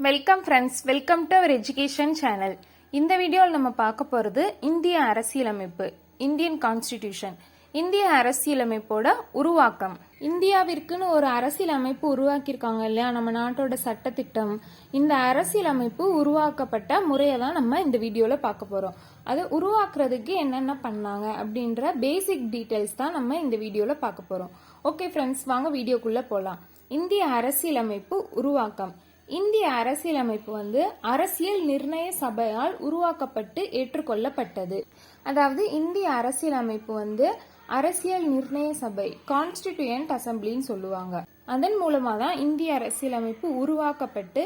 Welcome friends welcome to our education channel இந்த வீடியோவில் நம்ம பார்க்க போகிறது இந்திய அரசியலமைப்பு இந்தியன் கான்ஸ்டிடியூஷன் இந்திய அரசியலமைப்போட உருவாக்கம். இந்தியாவிற்குன்னு ஒரு அரசியலமைப்பு உருவாக்கியிருக்காங்க இல்லையா? நம்ம நாட்டோட சட்டத்திட்டம். இந்த அரசியலமைப்பு உருவாக்கப்பட்ட முறையை தான் நம்ம இந்த வீடியோவில் பார்க்க போகிறோம் அது உருவாக்குறதுக்கு என்னென்ன பண்ணாங்க அப்படின்ற பேசிக் டீட்டெயில்ஸ் தான் நம்ம இந்த வீடியோவில் பார்க்க போகிறோம் ஓகே ஃப்ரெண்ட்ஸ் வாங்க வீடியோக்குள்ளே போகலாம். இந்திய அரசியலமைப்பு உருவாக்கம். இந்திய அரசியலமைப்பு வந்து அரசியல் நிர்ணய சபையால் உருவாக்கப்பட்டு ஏற்றுக்கொள்ளப்பட்டது. அதாவது இந்திய அரசியலமைப்பு வந்து அரசியல் நிர்ணய சபை கான்ஸ்டிடியூயன்ட் அசம்பிளின்னு சொல்லுவாங்க. அதன் மூலமாக தான் இந்திய அரசியலமைப்பு உருவாக்கப்பட்டு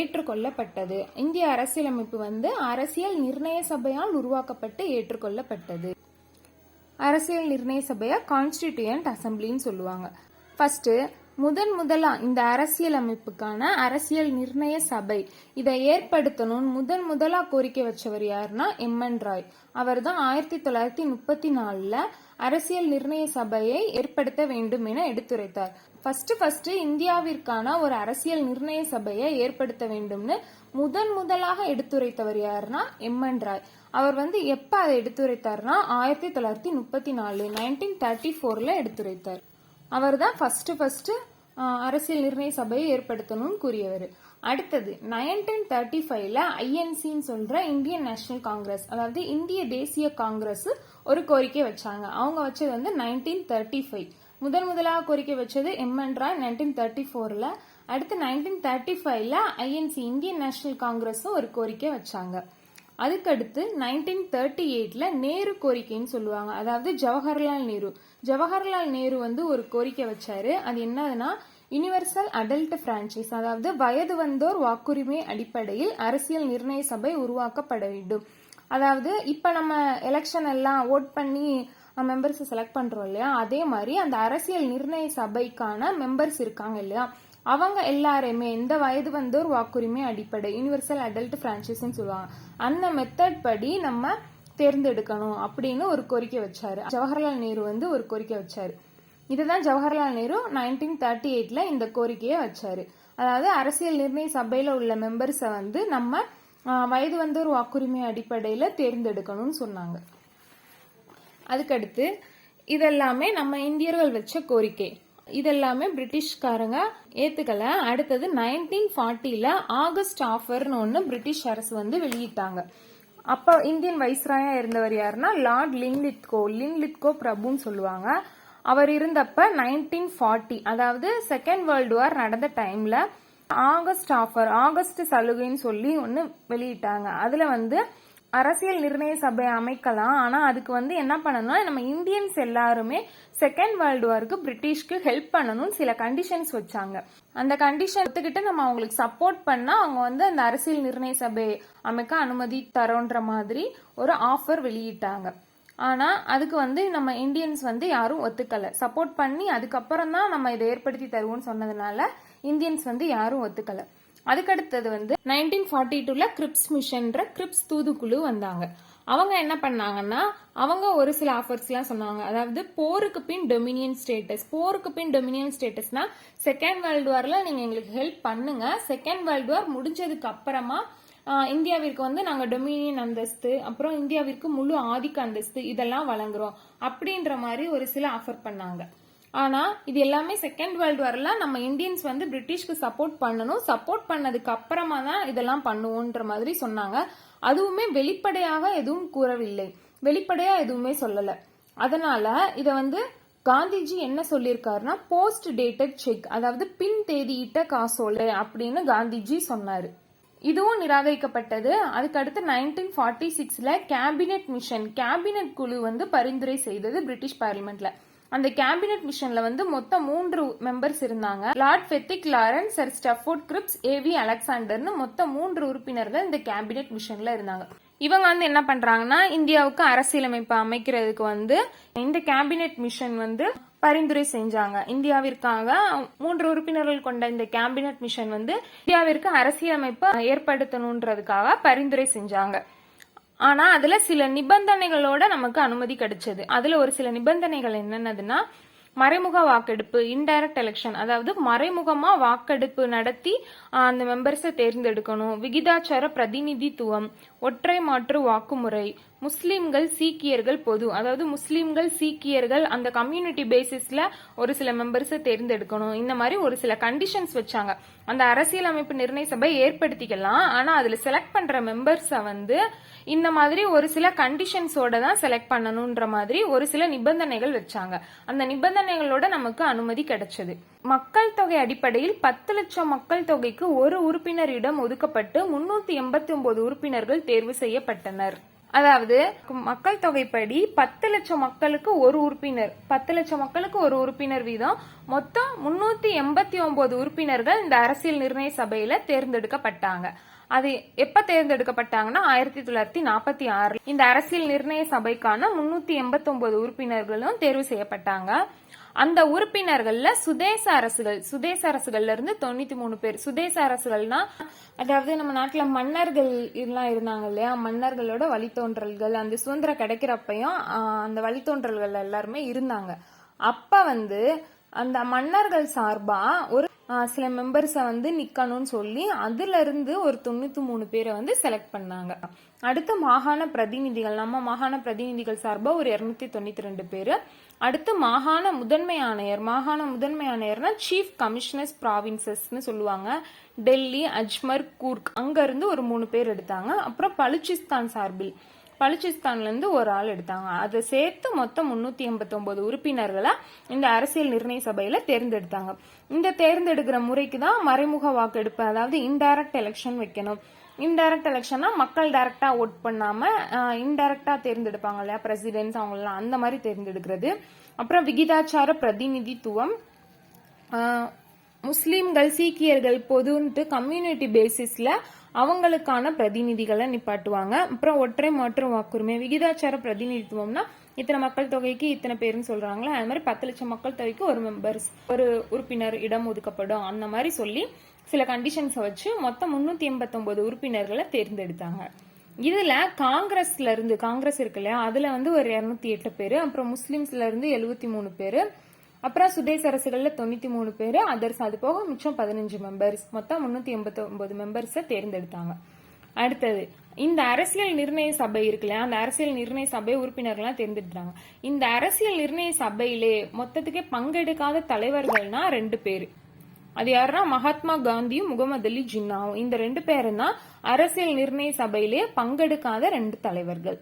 ஏற்றுக்கொள்ளப்பட்டது. இந்திய அரசியலமைப்பு வந்து அரசியல் நிர்ணய சபையால் உருவாக்கப்பட்டு ஏற்றுக்கொள்ளப்பட்டது. அரசியல் நிர்ணய சபையை கான்ஸ்டிடியூயன்ட் அசம்பிளின்னு சொல்லுவாங்க. ஃபர்ஸ்ட் முதன் முதலா இந்த அரசியலமைப்புக்கான அரசியல் நிர்ணய சபை. இதை ஏற்படுத்தணும்னு முதன் முதலா கோரிக்கை வச்சவர் யாருன்னா எம். என். ராய். அவர் தான் ஆயிரத்தி தொள்ளாயிரத்தி முப்பத்தி நாலுல அரசியல் நிர்ணய சபையை ஏற்படுத்த வேண்டும் என எடுத்துரைத்தார். ஃபர்ஸ்ட் ஃபர்ஸ்ட் இந்தியாவிற்கான ஒரு அரசியல் நிர்ணய சபையை ஏற்படுத்த வேண்டும்னு முதன் முதலாக எடுத்துரைத்தவர் யாருன்னா எம். என். ராய். அவர் வந்து எப்ப அதை எடுத்துரைத்தார்னா ஆயிரத்தி தொள்ளாயிரத்தி முப்பத்தி நாலு நைன்டீன் தேர்ட்டி ஃபோர்ல எடுத்துரைத்தார். அவர் தான் ஃபர்ஸ்ட் ஃபர்ஸ்ட் அரசியல் நிர்ணய சபையை ஏற்படுத்தணும்னு கூறியவர். அடுத்தது நைன்டீன் தேர்ட்டி ஃபைவ்ல ஐஎன்சின்னு சொல்ற இந்தியன் நேஷனல் காங்கிரஸ் அதாவது இந்திய தேசிய காங்கிரஸ் ஒரு கோரிக்கை வச்சாங்க. அவங்க வச்சது வந்து நைன்டீன் தேர்ட்டி ஃபைவ். முதன் முதலாக கோரிக்கை வச்சது M N Roy nineteen thirty ஃபோர்ல. அடுத்து நைன்டீன் தேர்ட்டி ஃபைவ்ல ஐஎன்சி இந்தியன் நேஷனல் காங்கிரஸும் ஒரு கோரிக்கை வச்சாங்க. அதுக்கடுத்து நைன்டீன் தேர்ட்டி எயிட்ல நேரு கோரிக்கைன்னு சொல்லுவாங்க. அதாவது ஜவஹர்லால் நேரு. ஜவஹர்லால் நேரு வந்து ஒரு கோரிக்கை வச்சாரு. அது என்னதுன்னா யுனிவர்சல் அடல்ட் பிரான்ச்சைஸ் அதாவது வயது வந்தோர் வாக்குரிமை அடிப்படையில் அரசியல் நிர்ணய சபை உருவாக்கப்பட வேண்டும். அதாவது இப்போ நம்ம எலெக்ஷன் எல்லாம் ஓட் பண்ணி மெம்பர்ஸை செலக்ட் பண்ணுறோம் இல்லையா? அதே மாதிரி அந்த அரசியல் நிர்ணய சபைக்கான மெம்பர்ஸ் இருக்காங்க இல்லையா? அவங்க எல்லாரையுமே எந்த வயது வந்தோர் வாக்குரிமை அடிப்படை யூனிவர்சல் அடல்ட் பிரான்ச்சைஸ்ன்னு சொல்லுவாங்க. அந்த மெத்தட் படி நம்ம தேர்ந்தெடுக்கணும் அப்படின்னு ஒரு கோரிக்கை வச்சாரு. ஜவஹர்லால் நேரு வந்து ஒரு கோரிக்கை வச்சாரு. இதுதான் ஜவஹர்லால் நேரு நைன்டீன் தேர்ட்டி எயிட்ல இந்த கோரிக்கையை வச்சாரு. அதாவது அரசியல் நிர்ணய சபையில உள்ள மெம்பர்ஸை வந்து நம்ம வயது வந்தோர் வாக்குரிமை அடிப்படையில தேர்ந்தெடுக்கணும்னு சொன்னாங்க. அதுக்கடுத்து இதெல்லாமே நம்ம இந்தியர்கள் வச்ச கோரிக்கை. இதெல்லாமே பிரிட்டிஷ்காரங்க ஏத்துக்கல. அடுத்தது நைன்டீன் ஃபார்ட்டில ஆகஸ்ட் ஆஃபர்னு ஒன்று பிரிட்டிஷ் அரசு வந்து வெளியிட்டாங்க. அப்போ இந்தியன் வைஸ்ராயா இருந்தவர் யாருன்னா லார்ட் லிங்லித்கோ லிங்லித்கோ பிரபுன்னு சொல்லுவாங்க. அவர் இருந்தப்ப நைன்டீன் ஃபார்ட்டி அதாவது செகண்ட் வேர்ல்டு வார் நடந்த டைம்ல ஆகஸ்ட் ஆஃபர் ஆகஸ்ட் சலுகைன்னு சொல்லி ஒன்று வெளியிட்டாங்க. அதுல வந்து அரசியல் நிர்ணய சபை அமைக்கலாம். ஆனால் அதுக்கு வந்து என்ன பண்ணணும்னா நம்ம இந்தியன்ஸ் எல்லாருமே செகண்ட் வேர்ல்டு வாருக்கு பிரிட்டிஷ்க்கு ஹெல்ப் பண்ணணும்னு சில கண்டிஷன்ஸ் வச்சாங்க. அந்த கண்டிஷன் ஒத்துக்கிட்டு நம்ம அவங்களுக்கு சப்போர்ட் பண்ணால் அவங்க வந்து அந்த அரசியல் நிர்ணய சபை அமைக்க அனுமதி தரோன்ற மாதிரி ஒரு ஆஃபர் வெளியிட்டாங்க. ஆனால் அதுக்கு வந்து நம்ம இந்தியன்ஸ் வந்து யாரும் ஒத்துக்கலை. சப்போர்ட் பண்ணி அதுக்கப்புறம் தான் நம்ம இதை ஏற்படுத்தி தருவோம்னு சொன்னதுனால இந்தியன்ஸ் வந்து யாரும் ஒத்துக்கலை. அதுக்கடுத்தது வந்து நைன்டீன் ஃபார்ட்டி டூல கிரிப்ஸ் மிஷன்ற கிரிப்ஸ் தூதுக்குழு வந்தாங்க. அவங்க என்ன பண்ணாங்கன்னா அவங்க ஒரு சில ஆஃபர்ஸ்லாம் சொன்னாங்க. அதாவது போருக்கு பின் டொமினியன் ஸ்டேட்டஸ் போருக்கு பின் டொமினியன் ஸ்டேட்டஸ்னா செகண்ட் வேர்ல்டு வார்ல நீங்க எங்களுக்கு ஹெல்ப் பண்ணுங்க. செகண்ட் வேர்ல்டு வார் முடிஞ்சதுக்கு அப்புறமா இந்தியாவிற்கு வந்து நாங்க டொமினியன் அந்தஸ்து அப்புறம் இந்தியாவிற்கு முழு ஆதிக்க அந்தஸ்து இதெல்லாம் வழங்குறோம். அப்படின்ற மாதிரி ஒரு சில ஆஃபர் பண்ணாங்க. ஆனால் இது எல்லாமே செகண்ட் வேர்ல்டு வரல நம்ம இந்தியன்ஸ் வந்து பிரிட்டிஷ்க்கு சப்போர்ட் பண்ணணும். சப்போர்ட் பண்ணதுக்கு அப்புறமா தான் இதெல்லாம் பண்ணுவோன்ற மாதிரி சொன்னாங்க. அதுவுமே வெளிப்படையாக எதுவும் கூறவில்லை. வெளிப்படையாக எதுவுமே சொல்லலை. அதனால இதை வந்து காந்திஜி என்ன சொல்லியிருக்காருன்னா போஸ்ட் டேட்டட் செக் அதாவது பின் தேதியிட்ட காசோலை அப்படின்னு காந்திஜி சொன்னார். இதுவும் நிராகரிக்கப்பட்டது. அதுக்கு அடுத்து நைன்டீன் ஃபார்ட்டி சிக்ஸில் கேபினெட் மிஷன் கேபினெட் குழு வந்து பரிந்துரை செய்தது பிரிட்டிஷ் பார்லிமெண்ட்ல அந்த கேபினெட் மிஷன்ல வந்து மொத்தம் மூன்று மெம்பர்ஸ் இருந்தாங்க. Lord Pethick Lawrence Sir Stafford Cripps A அலெக்சாண்டர்னு மொத்தம் மூன்று உறுப்பினர்கள் இந்த கேபினெட் மிஷன்ல இருந்தாங்க. இவங்க வந்து என்ன பண்றாங்கன்னா இந்தியாவுக்கு அரசியலமைப்பு அமைக்கிறதுக்கு வந்து இந்த கேபினெட் மிஷன் வந்து பரிந்துரை செஞ்சாங்க. இந்தியாவிற்காக மூன்று உறுப்பினர்கள் கொண்ட இந்த கேபினெட் மிஷன் வந்து இந்தியாவிற்கு அரசியலமைப்பு ஏற்படுத்தணுன்றதுக்காக பரிந்துரை செஞ்சாங்க. ஆனால் அதில் சில நிபந்தனைகளோட நமக்கு அனுமதி கிடைச்சது. அதில் ஒரு சில நிபந்தனைகள் என்னென்னதுன்னா மறைமுக வாக்கெடுப்பு இன்டைரக்ட் எலெக்ஷன் அதாவது மறைமுகமா வாக்கெடுப்பு நடத்தி அந்த மெம்பர்ஸை தேர்ந்தெடுக்கணும். விகிதாச்சார பிரதிநிதித்துவம் ஒற்றை மாற்று வாக்குமுறை முஸ்லீம்கள் சீக்கியர்கள் பொது. அதாவது முஸ்லீம்கள் சீக்கியர்கள் அந்த கம்யூனிட்டி பேசிஸ்ல ஒரு சில மெம்பர்ஸை தேர்ந்தெடுக்கணும். இந்த மாதிரி ஒரு சில கண்டிஷன்ஸ் வச்சாங்க. அந்த அரசியலமைப்பு நிர்ணய சபை ஏற்படுத்திக்கலாம். ஆனா அதுல செலக்ட் பண்ற மெம்பர்ஸை வந்து இந்த மாதிரி ஒரு சில கண்டிஷன்ஸோட தான் செலக்ட் பண்ணணும்ன்ற மாதிரி ஒரு சில நிபந்தனைகள் வச்சாங்க. அந்த நிபந்தனைகளோட நமக்கு அனுமதி கிடைச்சது. மக்கள் தொகை அடிப்படையில் பத்து லட்சம் மக்கள் தொகைக்கு ஒரு உறுப்பினரிடம் ஒதுக்கப்பட்டு முன்னூத்தி எண்பத்தி ஒன்பது உறுப்பினர்கள் தேர்வு செய்யப்பட்டனர். அதாவது மக்கள் தொகைப்படி பத்து லட்சம் மக்களுக்கு ஒரு உறுப்பினர். பத்து லட்சம் மக்களுக்கு ஒரு உறுப்பினர் வீதம். மொத்தம் முன்னூத்தி எண்பத்தி ஒன்பது உறுப்பினர்கள் இந்த அரசியல் நிர்ணய சபையில தேர்ந்தெடுக்கப்பட்டாங்க. அது எப்ப தேர்ந்தெடுக்கப்பட்டாங்கன்னா ஆயிரத்தி தொள்ளாயிரத்தி நாற்பத்தி ஆறு இந்த அரசியல் நிர்ணய சபைக்கான முன்னூத்தி எண்பத்தி ஒன்பது உறுப்பினர்களும் தேர்வு செய்யப்பட்டாங்க. அந்த உறுப்பினர்கள்ல சுதேச அரசுகள் சுதேச அரசுகள்ல இருந்து தொண்ணூத்தி மூணு பேர். சுதேச அரசுகள்னா அதாவது நம்ம நாட்டுல மன்னர்கள் எல்லாம் இருந்தாங்க இல்லையா? மன்னர்களோட வழித்தோன்றல்கள் அந்த சுதந்திரம் கிடைக்கிறப்பையும் அந்த வழித்தோன்றல்கள் எல்லாருமே இருந்தாங்க. அப்ப வந்து அந்த மன்னர்கள் சார்பா ஒரு சில மெம்பர்ஸை வந்து நிற்கணும்னு சொல்லி அதுலேருந்து ஒரு தொண்ணூற்றி மூணு பேரை வந்து செலக்ட் பண்ணாங்க. அடுத்து மாகாண பிரதிநிதிகள் நம்ம மாகாண பிரதிநிதிகள் சார்பாக ஒரு இரநூத்தி தொண்ணூற்றி ரெண்டு பேர். அடுத்து மாகாண முதன்மை ஆணையர் மாகாண முதன்மை ஆணையர்னா சீஃப் கமிஷனர்ஸ் ப்ராவின்சஸ்னு சொல்லுவாங்க. டெல்லி அஜ்மர் கூர்க் அங்கேருந்து ஒரு மூணு பேர் எடுத்தாங்க. அப்புறம் பலுச்சிஸ்தான் சார்பில். பலுச்சிஸ்தான்லேருந்து ஒரு ஆள் எடுத்தாங்க. அதை சேர்த்து மொத்தம் முன்னூற்றி எண்பத்தொம்போது உறுப்பினர்களை இந்த அரசியல் நிர்ணய சபையில் தேர்ந்தெடுத்தாங்க. இந்த தேர்ந்தெடுக்கிற முறைக்கு தான் மறைமுக வாக்கெடுப்பு அதாவது இன்டைரக்ட் எலெக்ஷன் வைக்கணும். இன்டைரக்ட் எலெக்ஷன்னா மக்கள் டைரக்டா ஓட் பண்ணாம இன்டைரக்டா தேர்ந்தெடுப்பாங்க இல்லையா? பிரசிடென்ட்ஸ் அவங்களெல்லாம் அந்த மாதிரி தேர்ந்தெடுக்கிறது. அப்புறம் விகிதாச்சார பிரதிநிதித்துவம் முஸ்லீம்கள் சீக்கியர்கள் பொதுன்ட்டு கம்யூனிட்டி பேசிஸில் அவங்களுக்கான பிரதிநிதிகளை நிப்பாட்டுவாங்க. அப்புறம் ஒற்றை மாற்று வாக்குரிமை விகிதாச்சார பிரதிநிதித்துவம்னா இத்தனை மக்கள் தொகைக்கு இத்தனை பேருன்னு சொல்றாங்களா அது மாதிரி பத்து லட்சம் மக்கள் தொகைக்கு ஒரு மெம்பர்ஸ் ஒரு உறுப்பினர் இடம் ஒதுக்கப்படும் அந்த மாதிரி சொல்லி சில கண்டிஷன்ஸை வச்சு மொத்தம் முன்னூத்தி எண்பத்தொன்பது உறுப்பினர்களை தேர்ந்தெடுத்தாங்க. இதுல காங்கிரஸ்ல இருந்து காங்கிரஸ் இருக்கு இல்லையா அதுல வந்து ஒரு இருநூத்தி எட்டு பேர் அப்புறம் முஸ்லிம்ஸ்ல இருந்து எழுபத்தி மூணு பேர் அப்புறம் சுதேச அரசுகளில் தொண்ணூத்தி மூணு பேர் அதர்ஸ் அது போக மிச்சம் பதினஞ்சு மெம்பர்ஸ் மொத்தம் முன்னூத்தி எண்பத்தி ஒன்பது மெம்பர்ஸை தேர்ந்தெடுத்தாங்க. அடுத்தது இந்த அரசியல் நிர்ணய சபை இருக்குல்ல அந்த அரசியல் நிர்ணய சபை உறுப்பினர்கள்லாம் தேர்ந்தெடுத்தாங்க இந்த அரசியல் நிர்ணய சபையிலே மொத்தத்துக்கே பங்கெடுக்காத தலைவர்கள்னா ரெண்டு பேர். அது யாருன்னா மகாத்மா காந்தியும் முகமது அலி ஜின்னாவும். இந்த ரெண்டு பேரும் தான் அரசியல் நிர்ணய சபையிலே பங்கெடுக்காத ரெண்டு தலைவர்கள்.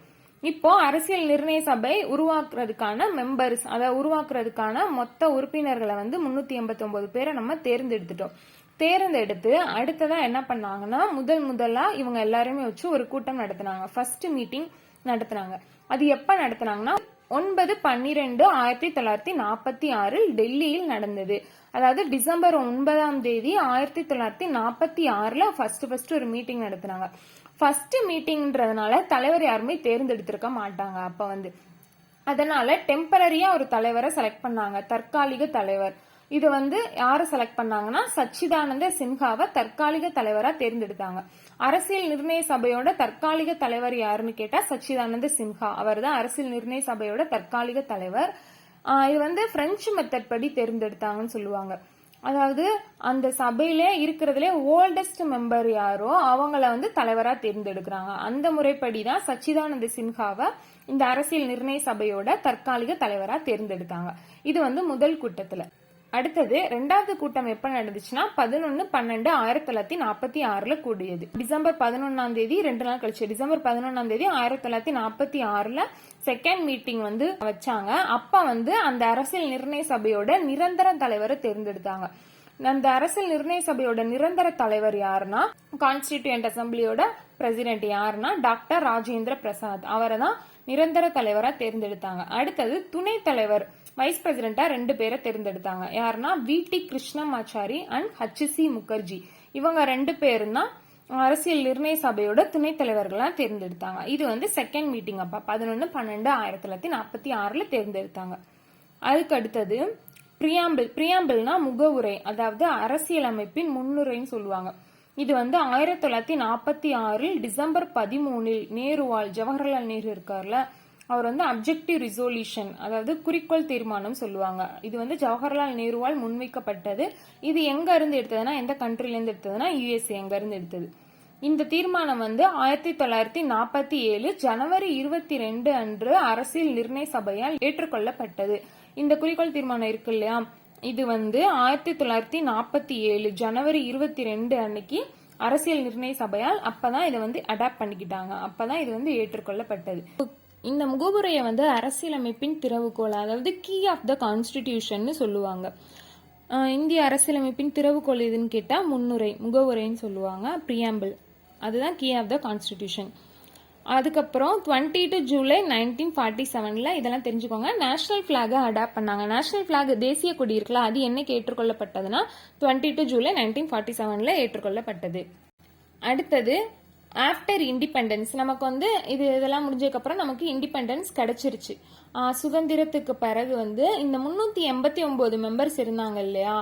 இப்போ அரசியல் நிர்ணய சபை உருவாக்குறதுக்கான மெம்பர்ஸ் அதை உருவாக்குறதுக்கான மொத்த உறுப்பினர்களை வந்து முன்னூத்தி எண்பத்தி ஒன்பது பேரை நம்ம தேர்ந்தெடுத்துட்டோம். தேர்ந்தெடுத்து அடுத்ததா என்ன பண்ணாங்கன்னா முதல் முதலா இவங்க எல்லாருமே வச்சு ஒரு கூட்டம் நடத்தினாங்க. ஃபர்ஸ்ட் மீட்டிங் நடத்தினாங்க. அது எப்ப நடத்தினாங்கன்னா ஒன்பது பன்னிரெண்டு ஆயிரத்தி தொள்ளாயிரத்தி நாற்பத்தி ஆறில் டெல்லியில் நடந்தது. அதாவது டிசம்பர் ஒன்பதாம் தேதி ஆயிரத்தி தொள்ளாயிரத்தி நாற்பத்தி ஆறில் ஃபர்ஸ்ட் ஃபர்ஸ்ட் ஒரு மீட்டிங் நடத்தினாங்க. ஃபஸ்ட்டு மீட்டிங்ன்றதுனால தலைவர் யாருமே தேர்ந்தெடுத்திருக்க மாட்டாங்க. அப்போ வந்து அதனால டெம்பரரியாக ஒரு தலைவரை செலக்ட் பண்ணாங்க. தற்காலிக தலைவர். இது வந்து யாரை செலக்ட் பண்ணாங்கன்னா சச்சிதானந்த சின்ஹாவை தற்காலிக தலைவராக தேர்ந்தெடுத்தாங்க. அரசியல் நிர்ணய சபையோட தற்காலிக தலைவர் யாருன்னு கேட்டா சச்சிதானந்த சின்ஹா. அவர் தான் அரசியல் நிர்ணய சபையோட தற்காலிக தலைவர். இது வந்து பிரெஞ்சு மெத்தட் படி தேர்ந்தெடுத்தாங்கன்னு சொல்லுவாங்க. அதாவது அந்த சபையில இருக்கிறதுலே ஓல்டஸ்ட் மெம்பர் யாரோ அவங்கள வந்து தலைவராக தேர்ந்தெடுக்கிறாங்க. அந்த முறைப்படி தான் சச்சிதானந்த சின்ஹாவை இந்த அரசியல் நிர்ணய சபையோட தற்காலிக தலைவராக தேர்ந்தெடுத்தாங்க. இது வந்து முதல் கூட்டத்துல. அடுத்தது ரெண்டாவது கூட்டம் எப்ப நடந்துச்சுன்னா பதினொன்னு பன்னெண்டு ஆயிரத்தி தொள்ளாயிரத்தி நாற்பத்தி ஆறுல கூடியது. டிசம்பர் பதினொன்னாம் தேதி ரெண்டு நாள் கழிச்சு. டிசம்பர் பதினொன்னாம் தேதி ஆயிரத்தி தொள்ளாயிரத்தி நாற்பத்தி ஆறுல செகண்ட் மீட்டிங் வந்து வச்சாங்க. அப்ப வந்து அந்த அரசியல் நிர்ணய சபையோட நிரந்தர தலைவரை தேர்ந்தெடுத்தாங்க. அந்த அரசியல் நிர்ணய சபையோட நிரந்தர தலைவர் யாருன்னா கான்ஸ்டிடியூண்ட் அசம்பிளியோட பிரசிடென்ட் யாருன்னா டாக்டர் ராஜேந்திர பிரசாத். அவரை தான் நிரந்தர தலைவரா தேர்ந்தெடுத்தாங்க. அடுத்தது துணை தலைவர் வைஸ் பிரசிடென்டா ரெண்டு பேரை தேர்ந்தெடுத்தாங்க. யாருன்னா V T Krishnamachari and H C Mukherjee. இவங்க ரெண்டு பேரும் தான் அரசியல் நிர்ணய சபையோட துணைத் தலைவர்களாக தேர்ந்தெடுத்தாங்க. இது வந்து செகண்ட் மீட்டிங் அப்போ பதினொன்று பன்னெண்டு ஆயிரத்தி தொள்ளாயிரத்தி நாற்பத்தி ஆறில் தேர்ந்தெடுத்தாங்க. அதுக்கு அடுத்தது பிரியாம்பிள் பிரியாம்பிள்னா முகவுரை அதாவது அரசியலமைப்பின் முன்னுரைன்னு சொல்லுவாங்க. இது வந்து ஆயிரத்தி தொள்ளாயிரத்தி நாற்பத்தி ஆறில் டிசம்பர் பதிமூணில் நேருவால் ஜவஹர்லால் நேரு இருக்கார்ல அவர் வந்து அப்ஜெக்டிவ் ரிசோல்யூஷன் அதாவது குறிக்கோள் தீர்மானம் சொல்லுவாங்க. இது வந்து ஜவஹர்லால் நேருவால் முன்வைக்கப்பட்டது. இது எங்க இருந்து எடுத்ததுன்னா எந்த கண்ட்ரிலேருந்து எடுத்ததுன்னா யுஎஸ்ஏ எங்க இருந்து எடுத்தது. இந்த தீர்மானம் வந்து ஆயிரத்தி தொள்ளாயிரத்தி நாற்பத்தி ஏழு ஜனவரி இருபத்தி ரெண்டு அன்று அரசியல் நிர்ணய சபையால் ஏற்றுக்கொள்ளப்பட்டது. இந்த குறிக்கோள் தீர்மானம் இருக்கு இல்லையா? இது வந்து ஆயிரத்தி தொள்ளாயிரத்தி நாற்பத்தி ஏழு ஜனவரி இருபத்தி ரெண்டு அன்னைக்கு அரசியல் நிர்ணய சபையால் அப்பதான் இதை வந்து அடாப்ட் பண்ணிக்கிட்டாங்க. அப்பதான் இது வந்து ஏற்றுக்கொள்ளப்பட்டது. இந்த முகவுரையை வந்து அரசியலமைப்பின் திறவுகோல் அதாவது கீ ஆஃப் த கான்ஸ்டிடியூஷன் சொல்லுவாங்க. இந்திய அரசியலமைப்பின் திறவுகோல் எதுன்னு கேட்டால் முன்னுரை முகவுரைன்னு சொல்லுவாங்க ப்ரியாம்பிள் அதுதான் கீ ஆஃப் த கான்ஸ்டிடியூஷன் அதுக்கப்புறம் twenty two July nineteen forty செவனில் இதெல்லாம் தெரிஞ்சுக்கோங்க. நேஷனல் ஃப்ளாகை அடாப்ட் பண்ணாங்க. நேஷனல் ஃப்ளாக் தேசிய கொடி இருக்குல்ல அது என்னைக்கு ஏற்றுக்கொள்ளப்பட்டதுன்னா twenty two July nineteen forty செவனில் ஏற்றுக்கொள்ளப்பட்டது. அடுத்தது ஆஃப்டர் இண்டிபெண்டன்ஸ் நமக்கு வந்து இது இதெல்லாம் முடிஞ்சதுக்கப்புறம் நமக்கு இண்டிபெண்டன்ஸ் கிடைச்சிருச்சு. சுதந்திரத்துக்கு பிறகு வந்து இந்த முந்நூற்றி எண்பத்தி ஒம்பது மெம்பர்ஸ் இருந்தாங்க இல்லையா?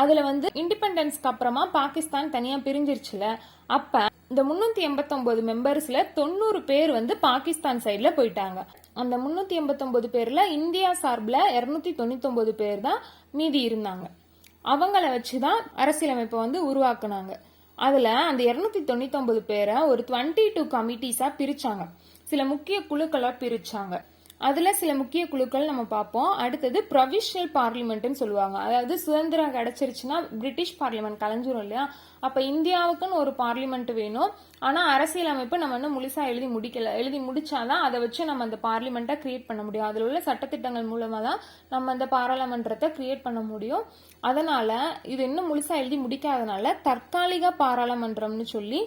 அதில் வந்து இண்டிபெண்டன்ஸ்க்கு அப்புறமா பாகிஸ்தான் தனியாக பிரிஞ்சிருச்சுல. அப்போ இந்த முந்நூற்றி எண்பத்தொம்போது மெம்பர்ஸில் தொண்ணூறு பேர் வந்து பாகிஸ்தான் சைடில் போயிட்டாங்க. அந்த முந்நூற்றி எண்பத்தொம்போது பேரில் இந்தியா சார்பில் இரநூத்தி தொண்ணூத்தொம்போது பேர் தான் மீதி இருந்தாங்க. அவங்கள வச்சு தான் அரசியலமைப்பை வந்து உருவாக்குனாங்க. அதில் அந்த இரநூத்தி தொண்ணூத்தொம்பது பேரை ஒரு டுவெண்ட்டி டூ கமிட்டிஸாக பிரித்தாங்க சில முக்கிய குழுக்களாக பிரித்தாங்க அதில் சில முக்கிய குழுக்கள் நம்ம பார்ப்போம். அடுத்தது ப்ரொவிஷனல் பார்லிமெண்ட்னு சொல்லுவாங்க. அதாவது சுதந்திரம் கிடைச்சிருச்சுன்னா பிரிட்டிஷ் பார்லிமெண்ட் கலைஞ்சிரும் இல்லையா? அப்போ இந்தியாவுக்குன்னு ஒரு பார்லிமெண்ட் வேணும். ஆனால் அரசியலமைப்பு நம்ம இன்னும் முழுசாக எழுதி முடிக்கல. எழுதி முடிச்சாதான் அதை வச்சு நம்ம அந்த பார்லிமெண்ட்டை கிரியேட் பண்ண முடியும். அதில் உள்ள சட்டத்திட்டங்கள் மூலமாக தான் நம்ம அந்த பாராளுமன்றத்தை கிரியேட் பண்ண முடியும். அதனால் இது இன்னும் முழுசாக எழுதி முடிக்காதனால தற்காலிக பாராளுமன்றம்னு சொல்லி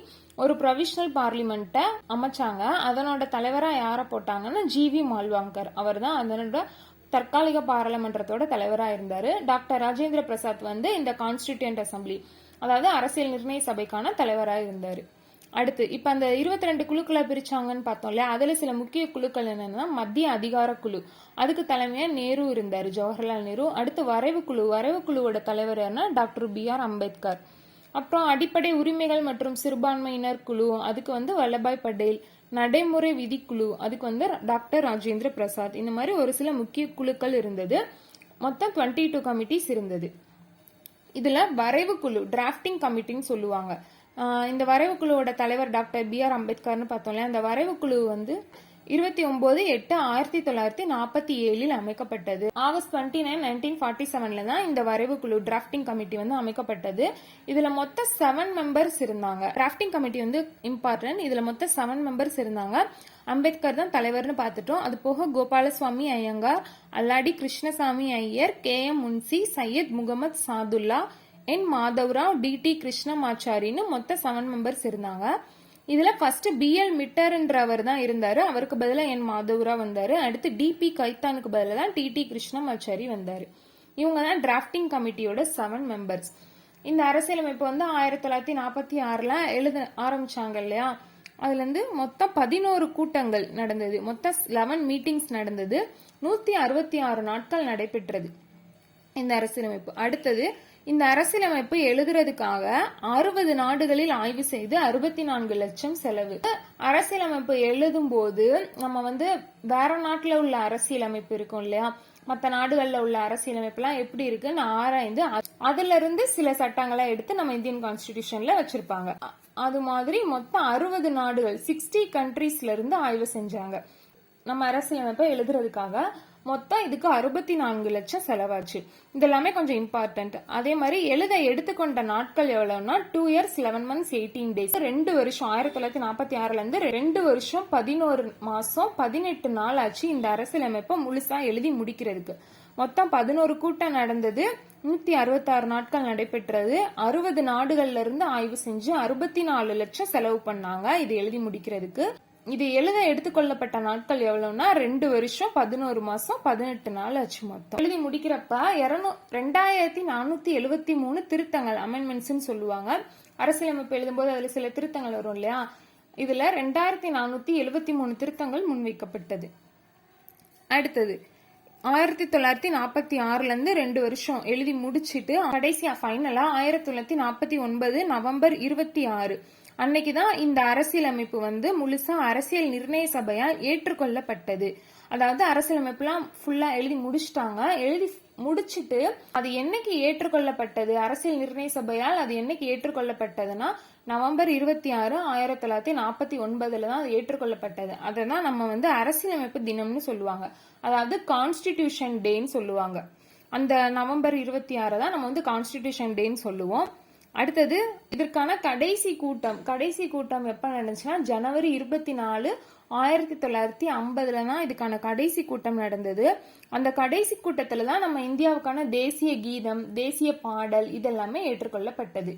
ஒரு ப்ரொவிஷனல் பார்லிமெண்ட்டை அமைச்சாங்க. அதனோட தலைவராக யாரை போட்டாங்கன்னா ஜிவி மால்வாங்கர். அவர் தான் அதனோட தற்காலிக பாராளுமன்றத்தோட தலைவராக இருந்தார். டாக்டர் ராஜேந்திர பிரசாத் வந்து இந்த கான்ஸ்டிடியூண்ட் அசம்பிளி அதாவது அரசியல் நிர்ணய சபைக்கான தலைவராக இருந்தார். அடுத்து இப்போ அந்த இருபத்தி ரெண்டு குழுக்களை பிரிச்சாங்கன்னு பார்த்தோம் இல்லையா? அதில் சில முக்கிய குழுக்கள் என்னென்னா மத்திய அதிகார குழு. அதுக்கு தலைமையாக நேரு இருந்தார் ஜவஹர்லால் நேரு. அடுத்து வரைவு குழு. வரைவு குழுவோட தலைவர் யாருன்னா டாக்டர் பி ஆர் அம்பேத்கர். அப்புறம் அடிப்படை உரிமைகள் மற்றும் சிறுபான்மையினர் குழு. அதுக்கு வந்து வல்லபாய் பட்டேல் நடைமுறை விதிக்குழு அதுக்கு வந்து டாக்டர் ராஜேந்திர பிரசாத். இந்த மாதிரி ஒரு சில முக்கிய குழுக்கள் இருந்தது. மொத்தம் டுவெண்ட்டி டூ கமிட்டிஸ் இருந்தது. இதில் வரைவு குழு டிராஃப்டிங் கமிட்டின்னு சொல்லுவாங்க. இந்த வரைவு குழுவோட தலைவர் டாக்டர் பி ஆர் அம்பேத்கர்னு பார்த்தோம்ல அந்த வரைவு குழு வந்து இருபத்தி ஒன்பது எட்டு ஆயிரத்தி தொள்ளாயிரத்தி நாற்பத்தி ஏழில் அமைக்கப்பட்டது. August twenty nine nineteen forty செவன்ல தான் இந்த வரைவு குழு டிராஃப்டிங் கமிட்டி வந்து அமைக்கப்பட்டது. இதுல மொத்தம் செவன் மெம்பர்ஸ் இருந்தாங்க. டிராஃப்டிங் கமிட்டி வந்து இம்பார்ட்டன்ட் இதுல மொத்தம் செவன் மெம்பர்ஸ் இருந்தாங்க. அம்பேத்கர் தான் தலைவர்னு பார்த்துட்டோம். அது போக Gopalaswamy Iyengar Alladi Krishnaswamy Iyer K M Munshi Syed Mohammad Saadulla N Madhavrao TT கிருஷ்ணமாச்சாரின்னு மொத்தம் செவன் மெம்பர்ஸ் இருந்தாங்க. இதில் ஃபர்ஸ்ட் பிஎல் மிட்டர்ன்றவர் தான் இருந்தார். அவருக்கு பதிலாக என் மாதவ்ராவ் வந்தார். அடுத்து டிபி கைத்தானுக்கு பதிலாக தான் டிடி கிருஷ்ணமாச்சாரி வந்தார். இவங்க தான் டிராஃப்டிங் கமிட்டியோட செவன் மெம்பர்ஸ் இந்த அரசியலமைப்பு வந்து ஆயிரத்தி தொள்ளாயிரத்தி நாற்பத்தி ஆறில் எழுத ஆரம்பித்தாங்க இல்லையா? அதுலேருந்து மொத்தம் பதினோரு கூட்டங்கள் நடந்தது. மொத்தம் லெவன் மீட்டிங்ஸ் நடந்தது. நூற்றி அறுபத்தி ஆறு நாட்கள் நடைபெற்றது இந்த அரசியலமைப்பு. அடுத்தது இந்த அரசியலமைப்பு எழுதுறதுக்காக அறுபது நாடுகளில் ஆய்வு செய்து அறுபத்தி நான்கு லட்சம் செலவு. அரசியலமைப்பு எழுதும் போது நம்ம வந்து வேற நாட்டுல உள்ள அரசியலமைப்பு இருக்கும் இல்லையா? மற்ற நாடுகளில் உள்ள அரசியலமைப்புலாம் எப்படி இருக்குன்னு ஆராய்ந்து அதுல இருந்து சில சட்டங்களை எடுத்து நம்ம இந்தியன் கான்ஸ்டிடியூஷன்ல வச்சிருப்பாங்க. அது மாதிரி மொத்தம் அறுபது நாடுகள் சிக்ஸ்டி கண்ட்ரீஸ்ல இருந்து ஆய்வு செஞ்சாங்க. நம்ம அரசியலமைப்பை எழுதுறதுக்காக மொத்தம் இதுக்கு அறுபத்தி நான்கு லட்சம் செலவாச்சு. இதெல்லாமே கொஞ்சம் இம்பார்ட்டன்ட் அதே மாதிரி எழுத எடுத்துக்கொண்ட நாட்கள் எவ்வளவுனா two years eleven months eighteen days ரெண்டு வருஷம் ஆயிரத்தி தொள்ளாயிரத்தி நாற்பத்தி ஆறுல இருந்து ரெண்டு வருஷம் பதினோரு மாசம் பதினெட்டு நாள் ஆச்சு இந்த அரசியலமைப்பை முழுசா எழுதி முடிக்கிறதுக்கு. மொத்தம் பதினோரு கூட்டம் நடந்தது. நூத்தி அறுபத்தாறு நாட்கள் நடைபெற்றது. அறுபது நாடுகள்ல இருந்து ஆய்வு செஞ்சு அறுபத்தி நாலு லட்சம் செலவு பண்ணாங்க. இது எழுதி முடிக்கிறதுக்கு. இது எழுத எடுத்துக்கொள்ளப்பட்ட நாட்கள் எவ்வளவுனா ரெண்டு வருஷம் பதினோரு மாசம் பதினெட்டு நாள் ஆச்சு மொத்தம். எழுதி முடிக்கிறப்ப இரநூ ரெண்டாயிரத்தி நானூத்தி எழுபத்தி மூணு திருத்தங்கள் அமெண்ட்மெண்ட்ஸ் சொல்லுவாங்க. அரசியலமைப்பு எழுதும்போது அதுல சில திருத்தங்கள் வரும் இல்லையா? இதுல ரெண்டாயிரத்தி நானூத்தி எழுபத்தி மூணு திருத்தங்கள் முன்வைக்கப்பட்டது. அடுத்தது ஆயிரத்தி தொள்ளாயிரத்தி நாற்பத்தி ஆறுல இருந்து ரெண்டு வருஷம் எழுதி முடிச்சிட்டு கடைசியா ஃபைனலா ஆயிரத்தி தொள்ளாயிரத்தி நாற்பத்தி ஒன்பது நவம்பர் இருபத்தி ஆறு. அன்னைக்கு தான் இந்த அரசியலமைப்பு வந்து முழுசா அரசியல் நிர்ணய சபையால் ஏற்றுக்கொள்ளப்பட்டது. அதாவது அரசியலமைப்புலாம் ஃபுல்லா எழுதி முடிச்சிட்டாங்க. எழுதி முடிச்சிட்டு அது என்னைக்கு ஏற்றுக்கொள்ளப்பட்டது? அரசியல் நிர்ணய சபையால் அது என்னைக்கு ஏற்றுக்கொள்ளப்பட்டதுன்னா நவம்பர் இருபத்தி ஆறு ஆயிரத்தி தொள்ளாயிரத்தி நாற்பத்தி ஒன்பதுல தான் அது ஏற்றுக்கொள்ளப்பட்டது. அதை தான் நம்ம வந்து அரசியலமைப்பு தினம்னு சொல்லுவாங்க. அதாவது கான்ஸ்டிடியூஷன் டேன்னு சொல்லுவாங்க. அந்த நவம்பர் இருபத்தி ஆறு தான் நம்ம வந்து கான்ஸ்டிடியூஷன் டேன்னு சொல்லுவோம். அடுத்தது இதற்கான கடைசி கூட்டம். கடைசி கூட்டம் எப்போ நடந்துச்சுன்னா ஜனவரி இருபத்தி நாலு ஆயிரத்தி தொள்ளாயிரத்தி ஐம்பதுல தான் இதுக்கான கடைசி கூட்டம் நடந்தது. அந்த கடைசி கூட்டத்தில் தான் நம்ம இந்தியாவுக்கான தேசிய கீதம் தேசிய பாடல் இதெல்லாமே ஏற்றுக்கொள்ளப்பட்டது.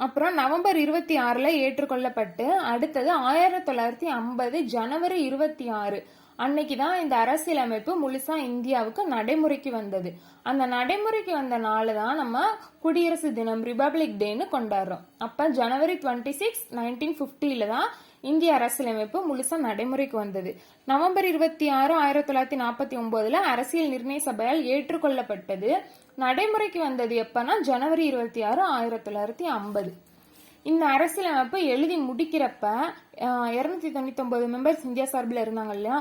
அப்புறம் நவம்பர் இருபத்தி ஆறில் ஏற்றுக்கொள்ளப்பட்டு அடுத்தது ஆயிரத்தி தொள்ளாயிரத்தி ஐம்பது ஜனவரி இருபத்தி ஆறு அன்னைக்கு தான் இந்த அரசியலமைப்பு முழுசா இந்தியாவுக்கு நடைமுறைக்கு வந்தது. அந்த நடைமுறைக்கு வந்த நாள் தான் நம்ம குடியரசு தினம் ரிபப்ளிக் டேன்னு கொண்டாடுறோம். அப்ப ஜனவரி டுவெண்ட்டி சிக்ஸ் நைன்டீன் பிப்டில தான் இந்திய அரசியலமைப்பு முழுசா நடைமுறைக்கு வந்தது. நவம்பர் இருபத்தி ஆறு ஆயிரத்தி தொள்ளாயிரத்தி நாற்பத்தி ஒன்பதுல அரசியல் நிர்ணய சபையால் ஏற்றுக்கொள்ளப்பட்டது. நடைமுறைக்கு வந்தது எப்பனா ஜனவரி இருபத்தி ஆறு ஆயிரத்தி தொள்ளாயிரத்தி ஐம்பது. இந்த அரசியலமைப்பு எழுதி முடிக்கிறப்ப இருநூத்தி தொண்ணூத்தி ஒன்பது மெம்பர்ஸ் இந்தியா சார்பில் இருந்தாங்க இல்லையா?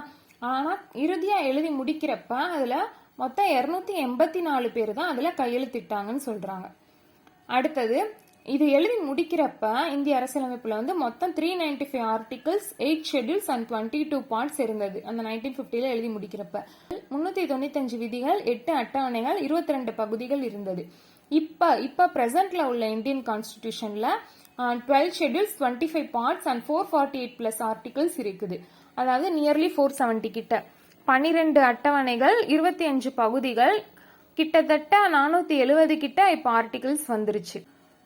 ஆனால் இறுதியாக எழுதி முடிக்கிறப்ப அதில் மொத்தம் இரநூத்தி எண்பத்தி நாலு பேர் தான் அதில் கையெழுத்திட்டாங்கன்னு சொல்கிறாங்க அடுத்தது இது எழுதி முடிக்கிறப்ப இந்திய அரசியலமைப்பில் வந்து மொத்தம் three ninety five articles eight schedules and twenty two parts இருந்தது அந்த நைன்டீன் ஃபிஃப்டியில் எழுதி முடிக்கிறப்ப. முந்நூற்றி தொண்ணூத்தஞ்சு விதிகள் எட்டு அட்டவணைகள் இருபத்தி ரெண்டு பகுதிகள் இருந்தது. இப்போ இப்போ பிரசன்ட்ல உள்ள Indian கான்ஸ்டிடியூஷன்ல twelve schedules twenty five parts and four forty eight plus articles இருக்குது. அதாவது நியர்லி ஃபோர் செவன்டி கிட்ட. பன்னிரெண்டு அட்டவணைகள் இருபத்தி அஞ்சு பகுதிகள் கிட்டத்தட்ட நானூற்றி எழுபது கிட்ட இப்போ ஆர்டிகிள்ஸ் வந்துருச்சு.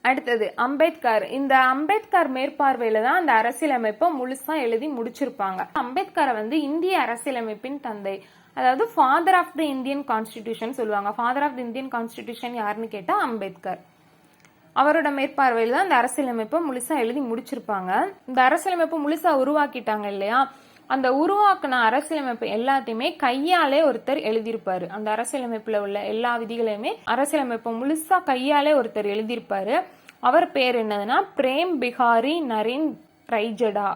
அடுத்தது அம்பேத்கர். இந்த அம்பேத்கர் மேற்பார்வையில தான் அந்த அரசியலமைப்பை முழுசா எழுதி முடிச்சிருப்பாங்க. அம்பேத்கரை வந்து இந்திய அரசியலமைப்பின் தந்தை அதாவது father of the Indian constitution சொல்லுவாங்க. Father of the Indian constitution யாருன்னு கேட்டா அம்பேத்கர். அவரோட மேற்பார்வையில் தான் இந்த அரசியலமைப்பை முழுசா எழுதி முடிச்சிருப்பாங்க. இந்த அரசியலமைப்பு முழுசா உருவாக்கிட்டாங்க இல்லையா? அந்த உருவாக்குன அரசியலமைப்பு எல்லாத்தையுமே கையாலே ஒருத்தர் எழுதியிருப்பாரு. அந்த அரசியலமைப்புல உள்ள எல்லா விதிகளையுமே அரசியலமைப்பு முழுசா கையாலே ஒருத்தர் எழுதியிருப்பாரு. அவர் பேர் என்னதுன்னா பிரேம் பிகாரி நரேன் ரைஜடா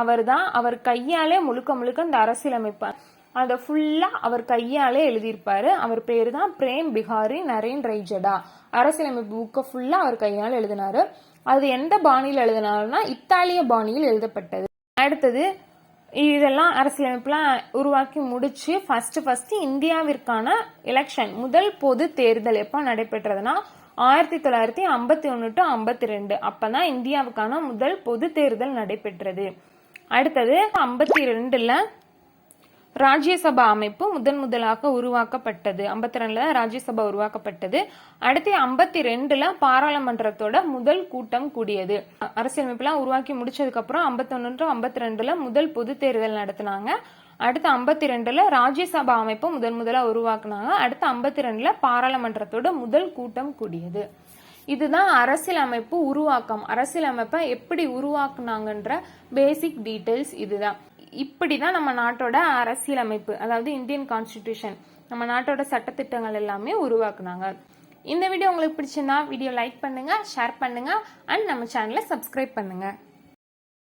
அவர் தான் அவர் கையாலே முழுக்க முழுக்க அந்த அரசியலமைப்பு. அதை ஃபுல்லாக அவர் கையாலே எழுதியிருப்பாரு. அவர் பேர் தான் பிரேம் பிகாரி நரேன் ரைஜடா அரசியலமைப்பு புக்கை ஃபுல்லாக அவர் கையால் எழுதினாரு. அது எந்த பாணியில் எழுதினாருன்னா இத்தாலிய பாணியில் எழுதப்பட்டது. அடுத்தது இதெல்லாம் அரசியலமைப்புலாம் உருவாக்கி முடிச்சு ஃபஸ்ட்டு ஃபஸ்ட்டு இந்தியாவிற்கான எலெக்ஷன் முதல் பொது தேர்தல் எப்போ நடைபெற்றதுன்னா ஆயிரத்தி தொள்ளாயிரத்தி ஐம்பத்தி ஒன்று டு ஐம்பத்தி ரெண்டு. அப்போ தான் இந்தியாவுக்கான முதல் பொது தேர்தல் நடைபெற்றது. அடுத்தது ஐம்பத்தி ரெண்டில் ராஜ்யசபா அமைப்பு முதன் முதலாக உருவாக்கப்பட்டது. ஐம்பத்தி ரெண்டுல ராஜ்யசபா உருவாக்கப்பட்டது. அடுத்து ஐம்பத்தி ரெண்டுல பாராளுமன்றத்தோட முதல் கூட்டம் கூடியது. அரசியலமைப்புலாம் உருவாக்கி முடிச்சதுக்கு அப்புறம் ஐம்பத்தி ஐம்பத்தி ரெண்டுல முதல் பொது தேர்தல் நடத்தினாங்க. அடுத்து ஐம்பத்தி ரெண்டுல ராஜ்யசபா அமைப்பு முதன் முதலா உருவாக்குனாங்க. அடுத்து ஐம்பத்தி ரெண்டுல பாராளுமன்றத்தோட முதல் கூட்டம் கூடியது. இதுதான் அரசியலமைப்பு உருவாக்கம். அரசியலமைப்பை எப்படி உருவாக்குனாங்கன்ற பேசிக் டீட்டெயில்ஸ் இதுதான். இப்படி தான் நம்ம நாட்டோட அரசியலமைப்பு அதாவது இந்தியன் கான்ஸ்டிடியூஷன் நம்ம நாட்டோட சட்டத்திட்டங்கள் எல்லாமே உருவாக்குனாங்க. இந்த வீடியோ உங்களுக்கு பிடிச்சிருந்தா வீடியோ லைக் பண்ணுங்கள் ஷேர் பண்ணுங்கள் அண்ட் நம்ம சேனலை சப்ஸ்கிரைப் பண்ணுங்கள்